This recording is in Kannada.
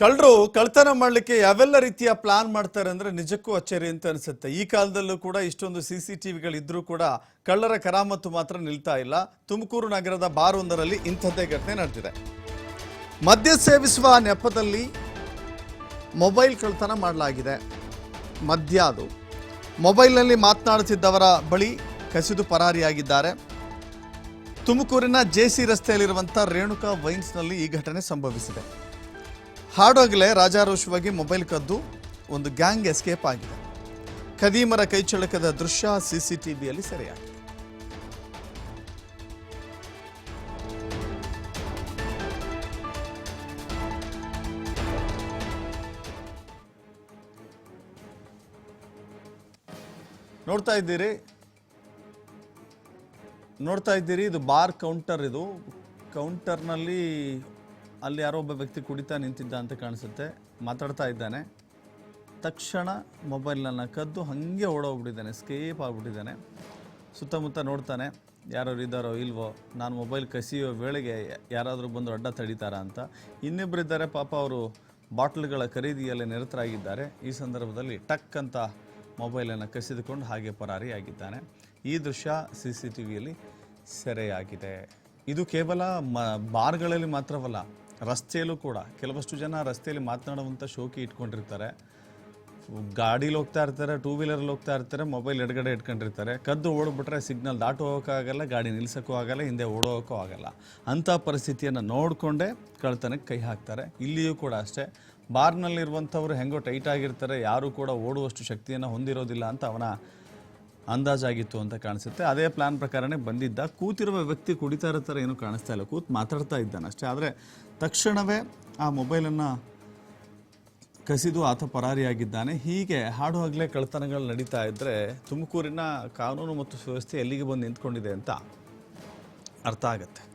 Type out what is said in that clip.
ಕಳ್ಳರು ಕಳ್ತನ ಮಾಡಲಿಕ್ಕೆ ಯಾವೆಲ್ಲ ರೀತಿಯ ಪ್ಲಾನ್ ಮಾಡ್ತಾರೆ ಅಂದರೆ ನಿಜಕ್ಕೂ ಅಚ್ಚರಿ ಅಂತ ಅನಿಸುತ್ತೆ. ಈ ಕಾಲದಲ್ಲೂ ಕೂಡ ಇಷ್ಟೊಂದು ಸಿ ಸಿ ಟಿವಿಗಳಿದ್ರೂ ಕೂಡ ಕಳ್ಳರ ಕರಾಮತ್ತು ಮಾತ್ರ ನಿಲ್ತಾ ಇಲ್ಲ. ತುಮಕೂರು ನಗರದ ಬಾರ್ ಒಂದರಲ್ಲಿ ಇಂಥದ್ದೇ ಘಟನೆ ನಡೆದಿದೆ. ಮದ್ಯ ಸೇವಿಸುವ ನೆಪದಲ್ಲಿ ಮೊಬೈಲ್ ಕಳ್ತನ ಮಾಡಲಾಗಿದೆ. ಮದ್ಯ ಅದು. ಮೊಬೈಲ್ನಲ್ಲಿ ಮಾತನಾಡುತ್ತಿದ್ದವರ ಬಳಿ ಕಸಿದು ಪರಾರಿಯಾಗಿದ್ದಾರೆ. ತುಮಕೂರಿನ ಜೆ ಸಿ ರಸ್ತೆಯಲ್ಲಿರುವಂಥ ರೇಣುಕಾ ವೈನ್ಸ್ನಲ್ಲಿ ಈ ಘಟನೆ ಸಂಭವಿಸಿದೆ. ಹಾಡೋಗಲೇ ರಾಜಾರೋಷವಾಗಿ ಮೊಬೈಲ್ ಕದ್ದು ಒಂದು ಗ್ಯಾಂಗ್ ಎಸ್ಕೇಪ್ ಆಗಿದೆ. ಖದೀಮರ ಕೈಚಳಕದ ದೃಶ್ಯ ಸಿಸಿಟಿವಿಯಲ್ಲಿ ಸೆರೆಯಾಗಿದೆ. ನೋಡ್ತಾ ಇದ್ದೀರಿ? ನೋಡ್ತಾ ಇದ್ದೀರಿ, ಇದು ಬಾರ್ ಕೌಂಟರ್ ಇದು. ಕೌಂಟರ್ನಲ್ಲಿ ಅಲ್ಲಿ ಯಾರೋ ಒಬ್ಬ ವ್ಯಕ್ತಿ ಕುಡಿತಾ ನಿಂತಿದ್ದ ಅಂತ ಕಾಣಿಸುತ್ತೆ. ಮಾತಾಡ್ತಾ ಇದ್ದಾನೆ. ತಕ್ಷಣ ಮೊಬೈಲನ್ನು ಕದ್ದು ಹಾಗೆ ಓಡೋಗ್ಬಿಟ್ಟಿದ್ದಾನೆ. ಸ್ಕೇಪ್ ಆಗಿಬಿಟ್ಟಿದ್ದಾನೆ. ಸುತ್ತಮುತ್ತ ನೋಡ್ತಾನೆ ಯಾರು ಇದ್ದಾರೋ ಇಲ್ವೋ, ನಾನು ಮೊಬೈಲ್ ಕಸಿಯೋ ವೇಳೆಗೆ ಯಾರಾದರೂ ಬಂದು ಅಡ್ಡ ತಡೀತಾರಾ ಅಂತ. ಇನ್ನಿಬ್ಬರಿದ್ದಾರೆ ಪಾಪ ಅವರು ಬಾಟ್ಲ್ಗಳ ಖರೀದಿಯಲ್ಲಿ ನಿರತರಾಗಿದ್ದಾರೆ. ಈ ಸಂದರ್ಭದಲ್ಲಿ ಟಕ್ ಅಂತ ಮೊಬೈಲನ್ನು ಕಸಿದುಕೊಂಡು ಹಾಗೆ ಪರಾರಿಯಾಗಿದ್ದಾನೆ. ಈ ದೃಶ್ಯ ಸಿ ಸಿ ಟಿ ವಿಯಲ್ಲಿ ಸೆರೆಯಾಗಿದೆ. ಇದು ಕೇವಲ ಮ, ಬಾರ್ಗಳಲ್ಲಿ ಮಾತ್ರವಲ್ಲ ರಸ್ತೆಯಲ್ಲೂ ಕೂಡ ಕೆಲವಷ್ಟು ಜನ ರಸ್ತೆಯಲ್ಲಿ ಮಾತನಾಡುವಂಥ ಶೋಕಿ ಇಟ್ಕೊಂಡಿರ್ತಾರೆ. ಗಾಡೀಲಿ ಹೋಗ್ತಾ ಇರ್ತಾರೆ ಟೂ ವೀಲರಲ್ಲಿ ಹೋಗ್ತಾ ಇರ್ತಾರೆ ಮೊಬೈಲ್ ಎಡಗಡೆ ಇಟ್ಕೊಂಡಿರ್ತಾರೆ. ಕದ್ದು ಓಡಿಬಿಟ್ರೆ ಸಿಗ್ನಲ್ ದಾಟು ಹೋಗೋಕ್ಕಾಗಲ್ಲ, ಗಾಡಿ ನಿಲ್ಸೋಕ್ಕೂ ಆಗಲ್ಲ, ಹಿಂದೆ ಓಡೋಕ್ಕೂ ಆಗಲ್ಲ. ಅಂಥ ಪರಿಸ್ಥಿತಿಯನ್ನು ನೋಡಿಕೊಂಡೇ ಕಳ್ತನಕ್ಕೆ ಕೈ ಹಾಕ್ತಾರೆ. ಇಲ್ಲಿಯೂ ಕೂಡ ಅಷ್ಟೇ. ಬಾರ್ನಲ್ಲಿರುವಂಥವ್ರು ಹೆಂಗೋ ಟೈಟ್ ಆಗಿರ್ತಾರೆ, ಯಾರೂ ಕೂಡ ಓಡುವಷ್ಟು ಶಕ್ತಿಯನ್ನು ಹೊಂದಿರೋದಿಲ್ಲ ಅಂತ ಅವನ ಅಂದಾಜಾಗಿತ್ತು ಅಂತ ಕಾಣಿಸುತ್ತೆ. ಅದೇ ಪ್ಲಾನ್ ಪ್ರಕಾರನೇ ಬಂದಿದ್ದ. ಕೂತಿರುವ ವ್ಯಕ್ತಿ ಕುಡಿತಾ ಇರೋ ಥರ ಏನೂ ಕಾಣಿಸ್ತಾ ಇಲ್ಲ. ಕೂತ್ ಮಾತಾಡ್ತಾ ಇದ್ದಾನೆ ಅಷ್ಟೇ. ಆದರೆ ತಕ್ಷಣವೇ ಆ ಮೊಬೈಲನ್ನು ಕಸಿದು ಆತ ಪರಾರಿಯಾಗಿದ್ದಾನೆ. ಹೀಗೆ ಹಾಡು ಹಗಲೇ ಕಳ್ತನಗಳು ನಡೀತಾ ಇದ್ದರೆ ತುಮಕೂರಿನ ಕಾನೂನು ಮತ್ತು ಸುವ್ಯವಸ್ಥೆ ಎಲ್ಲಿಗೆ ಬಂದು ನಿಂತ್ಕೊಂಡಿದೆ ಅಂತ ಅರ್ಥ ಆಗುತ್ತೆ.